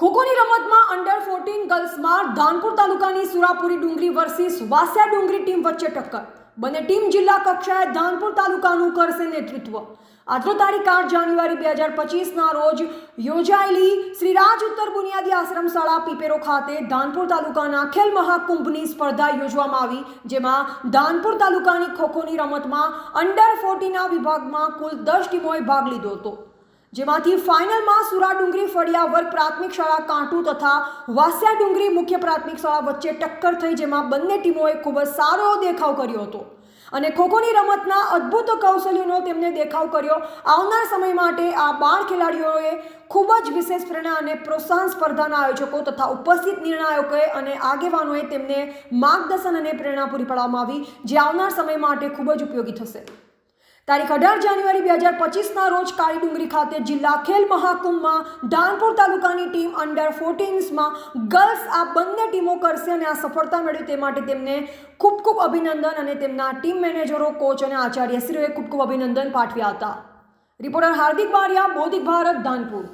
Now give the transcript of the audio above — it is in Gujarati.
ખોખોની રમતમાં અંડર ફોર્ટીન ગર્લ્સમાં ધાનપુર તાલુકાની સુરાપુરી ડુંગરી વર્સિસ વાસિયા ડુંગરી ટીમ વચ્ચે ટક્કર. બંને ટીમ જિલ્લા કક્ષાએ ધાનપુર તાલુકાનું કરશે નેતૃત્વ. આજનો તારીખ આઠ જાન્યુઆરી બે હજાર પચીસના રોજ યોજાયેલી શ્રીરાજ ઉત્તર બુનિયાદી આશ્રમ શાળા પીપેરો ખાતે ધાનપુર તાલુકાના ખેલ મહાકુંભની સ્પર્ધા યોજવામાં આવી, જેમાં ધાનપુર તાલુકાની ખોખોની રમતમાં અંડર ફોર્ટીના વિભાગમાં કુલ દસ ટીમોએ ભાગ લીધો હતો. જેમાંથી ફાઇનલમાં સુરા ડુંગરી ફળિયા વર્ગ પ્રાથમિક શાળા કાંટુ તથા વાસિયા ડુંગરી મુખ્ય પ્રાથમિક શાળા વચ્ચે ટક્કર થઈ જેમાં બંને ટીમોએ ખૂબ જ સારો દેખાવ કર્યો હતો. અને ખોખોની રમતના અદ્ભુત કૌશલ્યનો તેમને દેખાવ કર્યો. આવનાર સમય માટે આ બાળ ખેલાડીઓએ ખૂબ જ વિશેષ પ્રેરણા અને પ્રોત્સાહન સ્પર્ધાના આયોજકો તથા ઉપસ્થિત નિર્ણાયકોએ અને આગેવાનોએ તેમને માર્ગદર્શન અને પ્રેરણા પૂરી પાડવામાં આવી, જે આવનાર સમય માટે ખૂબ જ ઉપયોગી થશે. તારીખ અઢાર જાન્યુઆરી બે હજાર પચીસના રોજ કાળી ડુંગરી ખાતે જિલ્લા ખેલ મહાકુંભમાં ધાનપુર તાલુકાની ટીમ અંડર ફોર્ટીન્સમાં ગર્લ્સ આ બંને ટીમો કરશે અને આ સફળતા મેળવી તે માટે તેમને ખૂબ ખૂબ અભિનંદન અને તેમના ટીમ મેનેજરો કોચ અને આચાર્યશ્રીઓએ ખૂબ ખૂબ અભિનંદન પાઠવ્યા હતા. રિપોર્ટર હાર્દિક બારિયા બોધિક ભારત ધાનપુર